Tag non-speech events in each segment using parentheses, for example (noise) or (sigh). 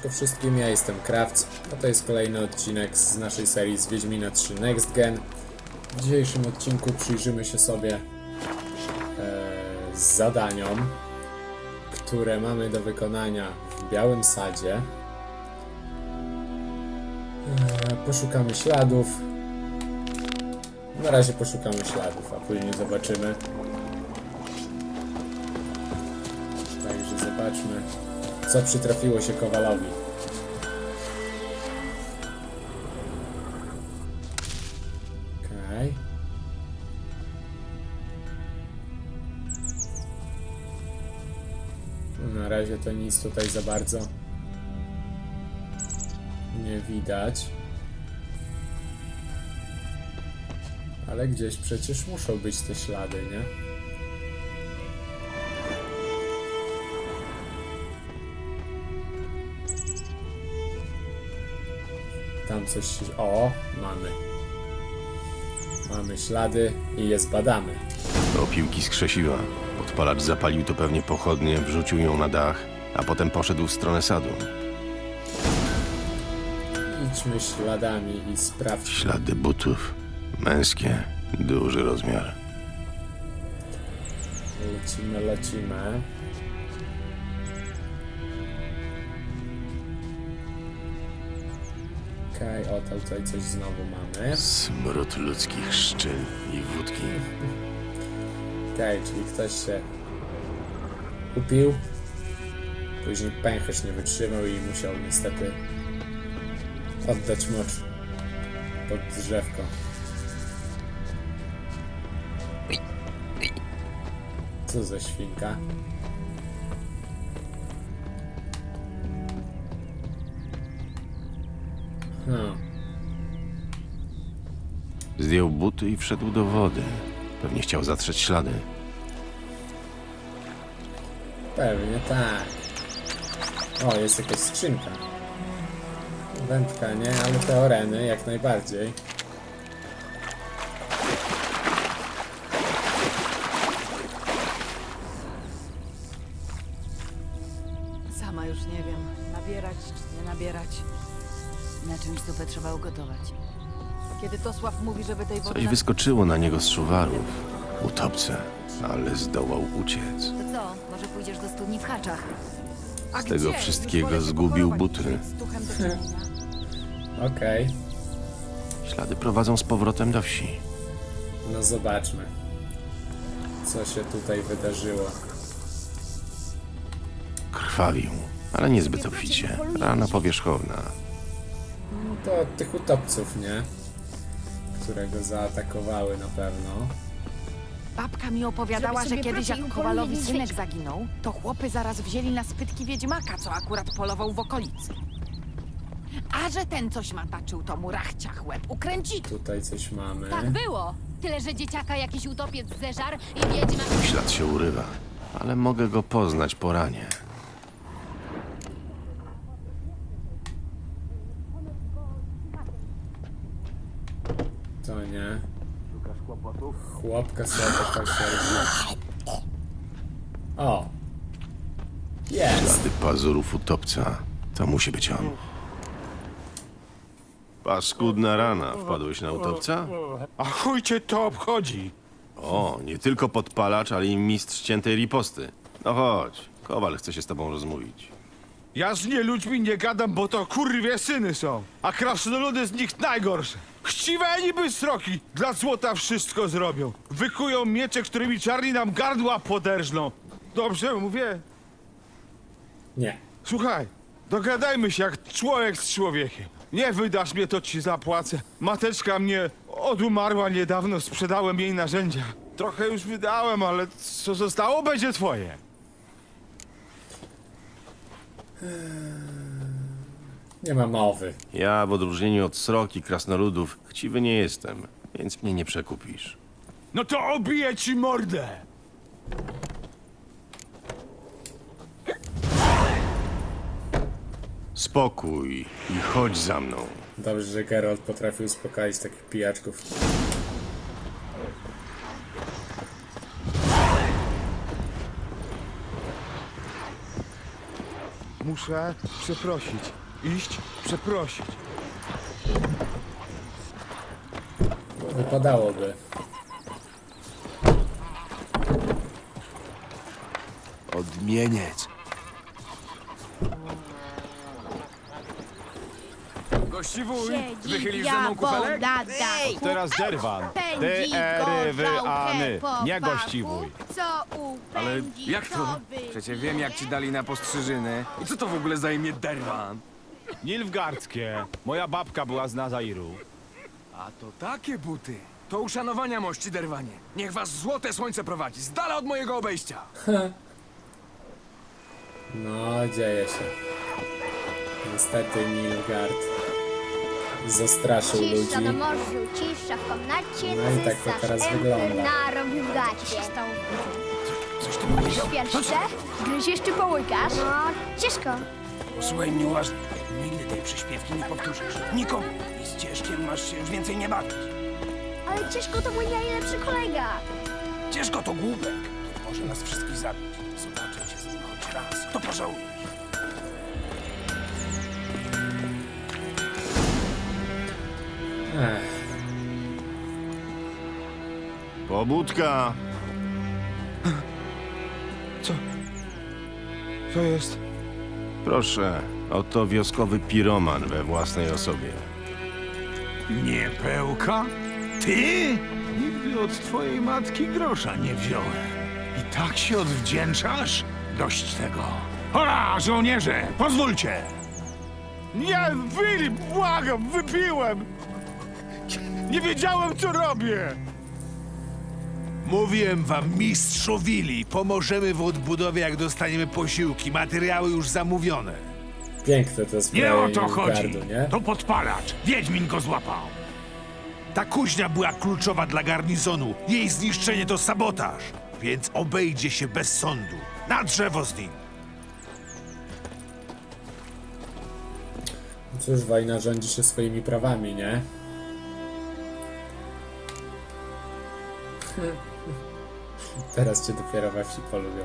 Siemaneczko wszystkim, ja jestem Krawc, a to jest kolejny odcinek z naszej serii z Wiedźmina 3 Next Gen. W dzisiejszym odcinku przyjrzymy się sobie e, zadaniom, które mamy do wykonania w Białym Sadzie. E, poszukamy śladów. Na razie poszukamy śladów, a później zobaczymy. Co przytrafiło się Kowalowi. Okej. No, Na razie to nic tutaj za bardzo nie widać. Ale gdzieś przecież muszą być te ślady, nie? Tam coś. O, mamy. Mamy ślady i je zbadamy. Do piłki skrzesiła. Podpalacz zapalił to pewnie pochodnie, wrzucił ją na dach, a potem poszedł w stronę sadu. Idźmy śladami i sprawdźmy. Ślady butów. Męskie. Duży rozmiar. Lecimy, lecimy. Okej, o to tutaj coś znowu mamy. Smród ludzkich szczyn i wódki. Okej, czyli ktoś się upił. Później pęcherz nie wytrzymał i musiał niestety oddać mocz pod drzewko. Co za świnka? Hmm. Zdjął buty i wszedł do wody. Pewnie chciał zatrzeć ślady. Pewnie tak. O, jest jakaś skrzynka. Wędka nie, ale te oreny jak najbardziej. Ugotować. Kiedy Tosław mówi, żeby tej wody... Coś wyskoczyło na niego z szuwarów. Utopce. Ale zdołał uciec. To co? Może pójdziesz do studni w haczach? A z tego gdzie? wszystkiego wolę zgubił pokolować, buty. niż mieć z duchem do czynienia. Okej, Ślady prowadzą z powrotem do wsi. no zobaczmy. Co się tutaj wydarzyło. Krwawił, ale niezbyt obficie. Rana powierzchowna. To od tych utopców, nie? Które go zaatakowały na pewno. Babka mi opowiadała, że sobie kiedyś jak Kowalowi synek zaginął, to chłopy zaraz wzięli na spytki wiedźmaka, co akurat polował w okolicy. A że ten coś mataczył, to mu rachciach łeb ukręci. Tutaj coś mamy. Tak było. Tyle, że dzieciaka jakiś utopiec zeżar i wiedźma... Ślad się urywa, ale mogę go poznać po ranie. To nie. Chłopka sobie tak siedzi. O! Jest! Ślady pazurów utopca. To musi być on. Paskudna rana. Wpadłeś na utopca? A chuj cię to obchodzi? O, nie tylko podpalacz, ale i mistrz ciętej riposty. No chodź, Kowal chce się z tobą rozmówić. Ja z nie ludźmi nie gadam, bo to kurwie syny są. A krasnoludy z nich najgorsze. Chciwe niby sroki. Dla złota wszystko zrobią. Wykują miecze, którymi czarni nam gardła poderżną. Dobrze mówię? Nie. Słuchaj, dogadajmy się jak człowiek z człowiekiem. Nie wydasz mnie, to ci zapłacę. Mateczka mnie odumarła niedawno, sprzedałem jej narzędzia. Trochę już wydałem, ale co zostało, będzie twoje. Nie ma mowy. Ja, w odróżnieniu od sroki krasnoludów, chciwy nie jestem, więc mnie nie przekupisz. No to obiję ci mordę! Spokój i chodź za mną. Dobrze, że Geralt potrafił uspokoić takich pijaczków. Muszę przeprosić. Iść, przeprosić. Wypadałoby. Odmieniec. Gościwuj, Siedzi wychylisz ze mną diabeł kufelek? na dachu. Teraz Derwan. Pędzi D-E-R-W-A-N. gorzałkę Nie po gościwuj. fachu, Co Ale upędzi, jak to? wy- Przecie wiem jak ci dali na postrzyżyny. I co to w ogóle za imię Derwan? Nilfgardzkie. Moja babka była z Nazairu. A to takie buty. To uszanowania mości Derwanie. Niech was złote słońce prowadzi, z dala od mojego obejścia. (laughs) No, dzieje się. Niestety Nilgard zastraszył ludzi. Cisza na morzu, cisza w komnacie, No i tak to cesarz teraz Emper wygląda. narobił w gacie. Coś ty mówisz? Pierwsze? Gryziesz czy połykasz? No, ciężko. Posłuchaj mnie uważnie. Tej przyśpiewki nie powtórzysz. Nikomu. I z ciężkiem masz się już więcej nie bawić. Ale ciężko to mój najlepszy kolega. Ciężko to głupek, który może nas wszystkich zabić. Zobaczę cię z nim choć raz. To pożałujesz. Ech, Pobudka! Co jest? Proszę, oto wioskowy piroman we własnej osobie. Nie pełka? Ty? Nigdy od twojej matki grosza nie wziąłem. I tak się odwdzięczasz? Dość tego. Hola, żołnierze! Pozwólcie! Nie, Filip, błagam, wypiłem! Nie wiedziałem, co robię! Mówiłem wam, mistrzu Willi, pomożemy w odbudowie, jak dostaniemy posiłki. Materiały już zamówione. Piękne to Nie zbrojenie o to chodzi. Nie? To podpalacz. Wiedźmin go złapał. Ta kuźnia była kluczowa dla garnizonu. Jej zniszczenie to sabotaż. Więc obejdzie się bez sądu. Na drzewo z nim. Cóż, wojna rządzi się swoimi prawami, nie? (laughs) Teraz cię dopiero we wsi polubią.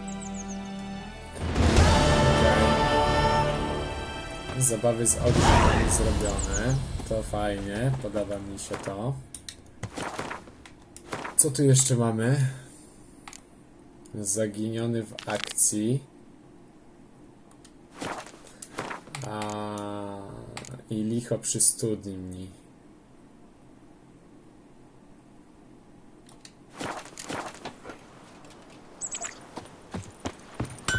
Zabawy z ogniem zrobione. To fajnie, podoba mi się to. Co tu jeszcze mamy? Zaginiony w akcji. A, I licho przy studni.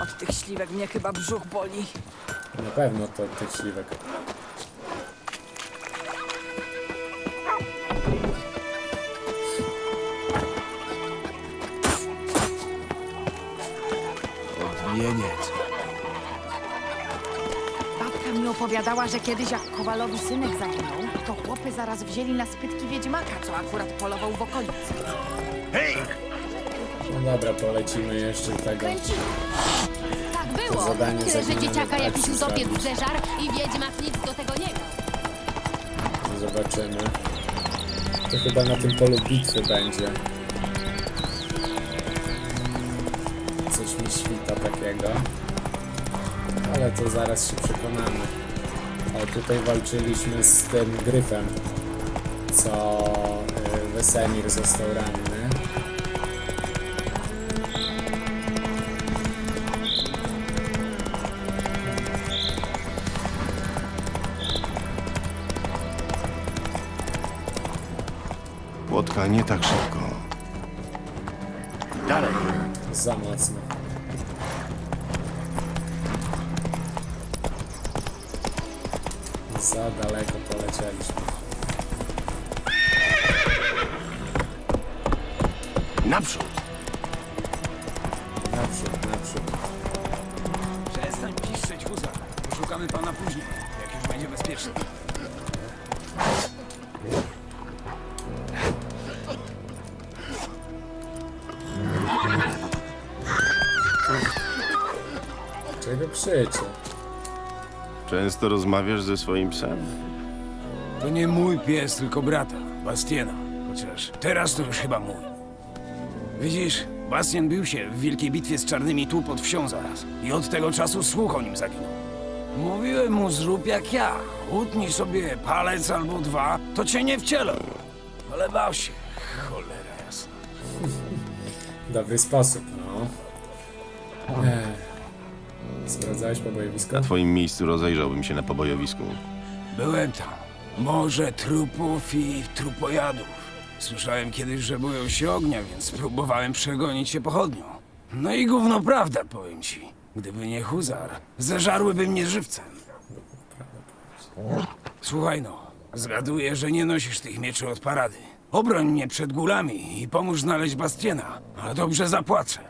Od tych śliwek mnie chyba brzuch boli. Na pewno to od tych śliwek. Odmieniec. Babka mi opowiadała, że kiedyś jak Kowalowi synek zaginął, to chłopy zaraz wzięli na spytki wiedźmaka, co akurat polował w okolicy. No dobra, polecimy jeszcze tego. Kręci. To zadanie Tyle, że dzieciaka jakiś utopiec zeżar i wiedźmak nic do tego nie miał. Zobaczymy. To chyba na tym polu bitwy będzie. Coś mi świta takiego. Ale to zaraz się przekonamy. O, tutaj walczyliśmy z tym gryfem, co y, Wesemir został ranny. Płotka nie tak szybko. Dalej. Za mocno. Za daleko polecieliśmy. Naprzód. Naprzód, naprzód. Przestań piszczeć. Poszukamy pana później, jak już będzie bezpiecznie. Krzyczy? Często rozmawiasz ze swoim psem? To nie mój pies, tylko brata, Bastiena. Chociaż teraz to już chyba mój. Widzisz, Bastien bił się w wielkiej bitwie z czarnymi tu pod wsią zaraz. I od tego czasu słuch o nim zaginął. Mówiłem mu, zrób jak ja. Utnij sobie palec albo dwa, to cię nie wcielą. Ale bał się. Cholera jasna. (laughs) Dobry sposób, no. Ech. Sprawdzałeś pobojowisko? Na twoim miejscu rozejrzałbym się na pobojowisku. Byłem tam. Morze trupów i trupojadów. Słyszałem kiedyś, że boją się ognia, więc próbowałem przegonić się pochodnią. No i gówno prawda, powiem ci. Gdyby nie huzar, zeżarłyby mnie żywcem. Słuchaj no, zgaduję, że nie nosisz tych mieczy od parady. Obroń mnie przed gulami i pomóż znaleźć Bastiena, a dobrze zapłacę.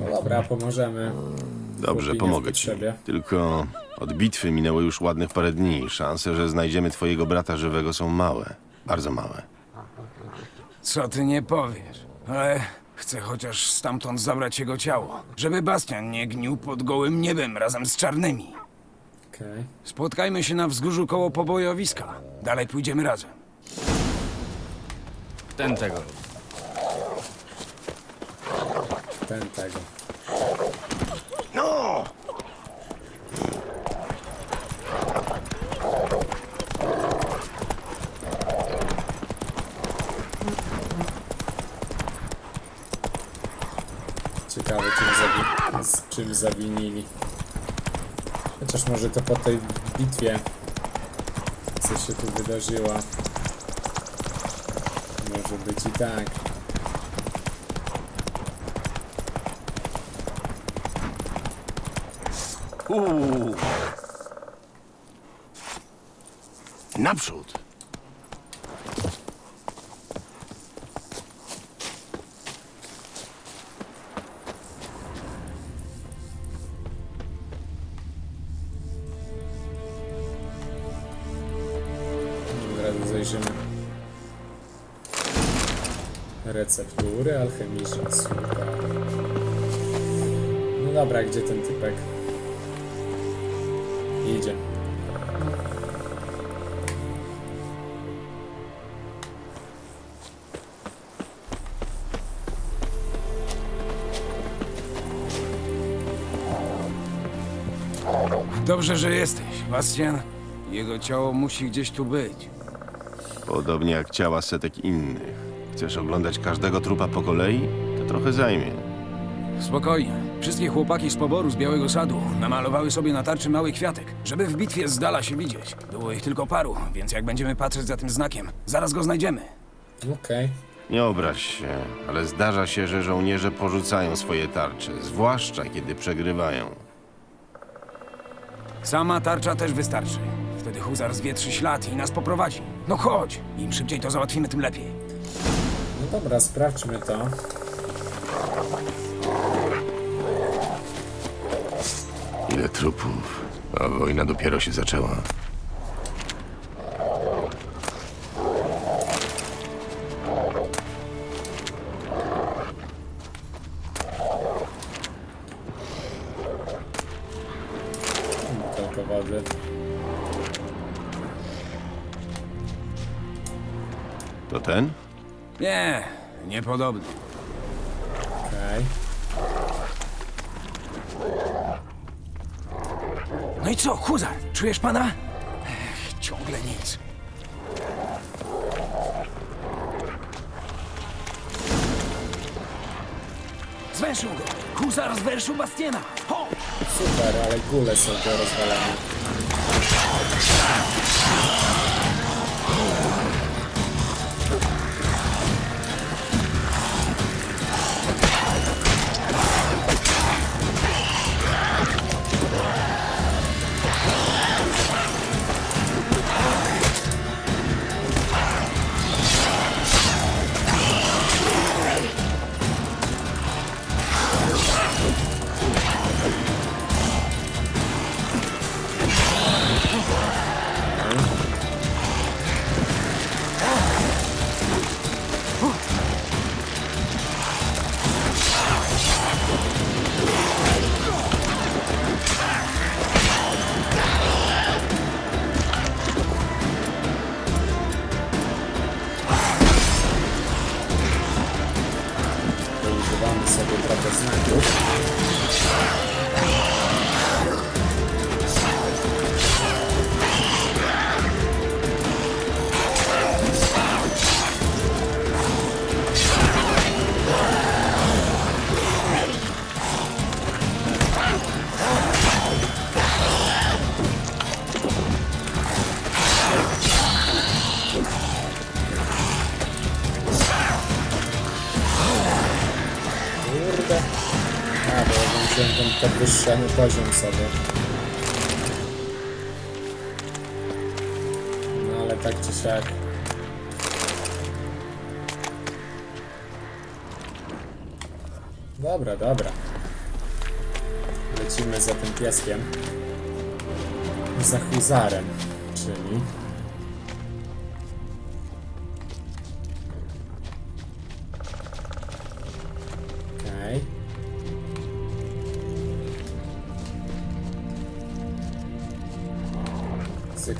No dobra, pomożemy. Dobrze, pomogę ci. potrzebie. Tylko od bitwy minęło już ładnych parę dni. Szanse, że znajdziemy twojego brata żywego są małe. Bardzo małe. Co ty nie powiesz, ale chcę chociaż stamtąd zabrać jego ciało, żeby Bastian nie gnił pod gołym niebem razem z czarnymi. Okej. Spotkajmy się na wzgórzu koło pobojowiska. Dalej pójdziemy razem. Ten tego. Ten tego. Ciekawe, czym, zawi- z czym zawinili. Chociaż może to po tej bitwie, co się tu wydarzyła. Może być i tak. Uuu. Naprzód! Razu zajrzymy. Receptury alchemiczne, super. No dobra, gdzie ten typek? Idzie. Dobrze, że jesteś, Bastian. Jego ciało musi gdzieś tu być. Podobnie jak ciała setek innych. Chcesz oglądać każdego trupa po kolei? To trochę zajmie. Spokojnie. Wszystkie chłopaki z poboru z Białego Sadu namalowały sobie na tarczy mały kwiatek, żeby w bitwie z dala się widzieć. Było ich tylko paru, więc jak będziemy patrzeć za tym znakiem, zaraz go znajdziemy. Okej. Nie obraź się, ale zdarza się, że żołnierze porzucają swoje tarcze, zwłaszcza kiedy przegrywają. Sama tarcza też wystarczy. Wtedy huzar zwietrzy ślad i nas poprowadzi. No chodź, im szybciej to załatwimy, tym lepiej. No dobra, sprawdźmy to. Ile trupów, a wojna dopiero się zaczęła. Butelka wody. To ten? Nie, niepodobny. Okej. No i co, huzar? Czujesz pana? Ech, ciągle nic. Zwęszył go! Huzar zwęszył Bastiena! Ho! Super, ale góle są do rozwalenia. Podwyższony poziom sobie. No ale tak czy siak. Dobra, dobra. Lecimy za tym pieskiem. Za huzarem, czyli...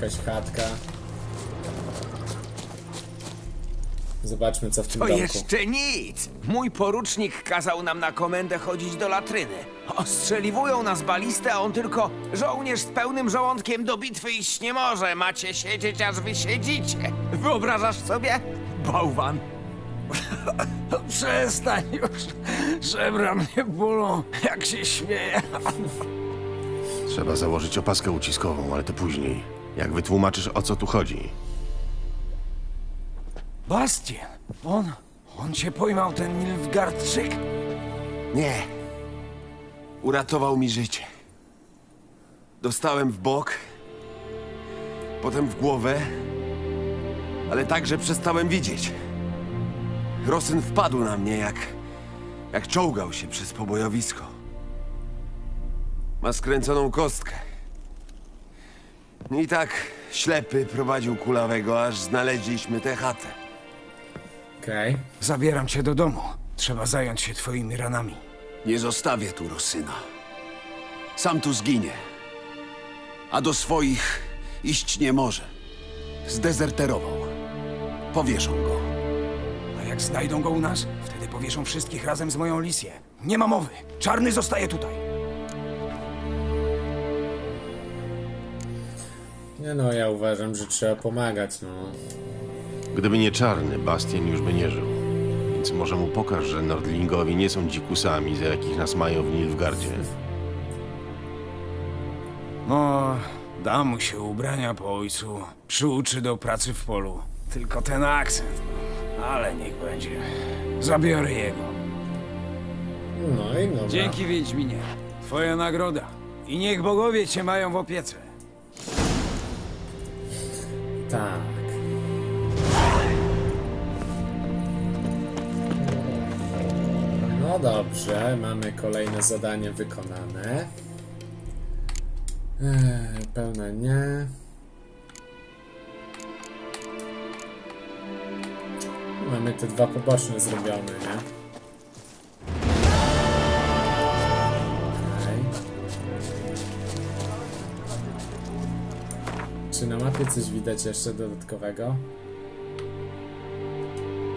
jakaś chatka. Zobaczmy co w tym To domku. jeszcze nic! Mój porucznik kazał nam na komendę chodzić do latryny. Ostrzeliwują nas balisty, a on tylko żołnierz z pełnym żołądkiem do bitwy iść nie może. Macie siedzieć, aż wy siedzicie. Wyobrażasz sobie? Bałwan. (laughs) Przestań już. Żebra mnie bolą, jak się śmieję. Trzeba założyć opaskę uciskową, ale to później. Jak wytłumaczysz, o co tu chodzi? Bastien, on, on cię pojmał, ten Nilfgaardczyk? Nie. Uratował mi życie. Dostałem w bok, potem w głowę, ale także przestałem widzieć. Rosyn wpadł na mnie jak. jak czołgał się przez pobojowisko. Ma skręconą kostkę. I tak ślepy prowadził kulawego, aż znaleźliśmy tę chatę. Okej. Zabieram cię do domu. Trzeba zająć się twoimi ranami. Nie zostawię tu Rosyna. Sam tu zginie. A do swoich iść nie może. Zdezerterował. Powieszą go. A jak znajdą go u nas, wtedy powieszą wszystkich razem z moją Lisję. Nie ma mowy. Czarny zostaje tutaj. Nie no, ja uważam, że trzeba pomagać, no. Gdyby nie czarny, Bastien już by nie żył. Więc może mu pokaż, że Nordlingowi nie są dzikusami, za jakich nas mają w Nilfgardzie. No, da mu się ubrania po ojcu. Przyuczy do pracy w polu. Tylko ten akcent. no, Ale niech będzie. Zabiorę jego. No i dobra. Dzięki, Wiedźminie. Twoja nagroda. I niech bogowie cię mają w opiece. Tak. No dobrze, mamy kolejne zadanie wykonane. Eee, pełne nie. Mamy te dwa poboczne zrobione, nie? Czy na mapie coś widać jeszcze dodatkowego?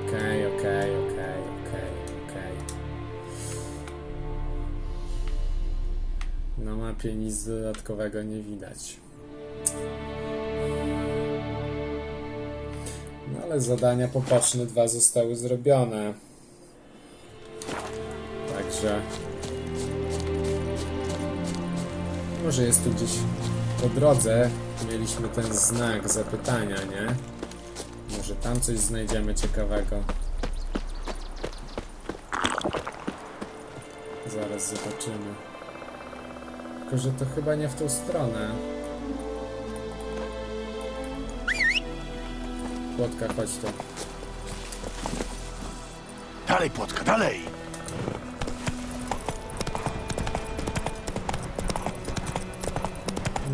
Okej, okej, okej, okej, okej. Na mapie nic dodatkowego nie widać. No ale zadania popatrzne dwa zostały zrobione. Także... Może jest tu gdzieś po drodze mieliśmy ten znak zapytania, nie? Może tam coś znajdziemy ciekawego. Zaraz zobaczymy. Tylko, że to chyba nie w tą stronę. Płotka, chodź tu. Dalej, płotka, dalej!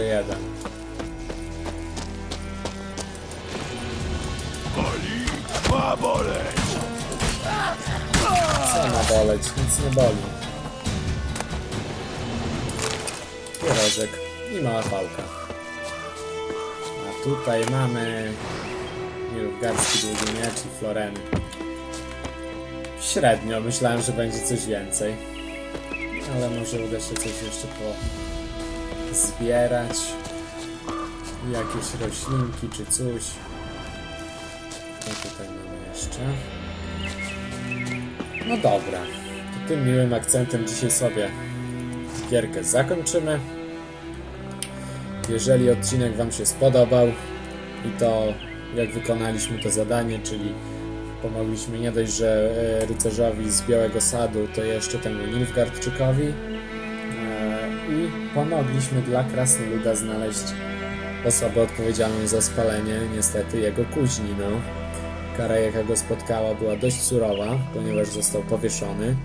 Jeszcze jeden. Boli, ma boleć! Co ma boleć? Nic nie boli. Pierożek i mała pałka. A tutaj mamy Nilfgaardski długi miecz i floreny. Średnio, myślałem, że będzie coś więcej. Ale może uda się coś jeszcze po zbierać. Jakieś roślinki czy coś. Co tutaj mamy jeszcze? No dobra, to tym miłym akcentem dzisiaj sobie gierkę zakończymy. Jeżeli odcinek Wam się spodobał i to jak wykonaliśmy to zadanie, czyli pomogliśmy nie dość, że e, rycerzowi z Białego Sadu, to jeszcze temu Nilfgaardczykowi i pomogliśmy dla Krasnoluda znaleźć osobę odpowiedzialną za spalenie niestety jego kuźni, no. Kara jaka go spotkała była dość surowa, ponieważ został powieszony.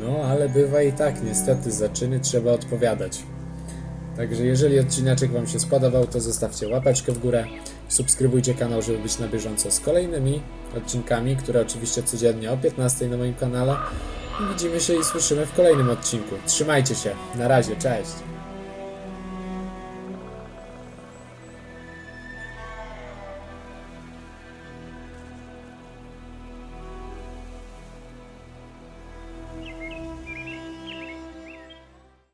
No, ale bywa i tak, niestety za czyny trzeba odpowiadać. Także jeżeli odcineczek Wam się spodobał, to zostawcie łapeczkę w górę, subskrybujcie kanał, żeby być na bieżąco z kolejnymi odcinkami, które oczywiście codziennie o 15 na moim kanale. Widzimy się i słyszymy w kolejnym odcinku. Trzymajcie się, na razie, cześć!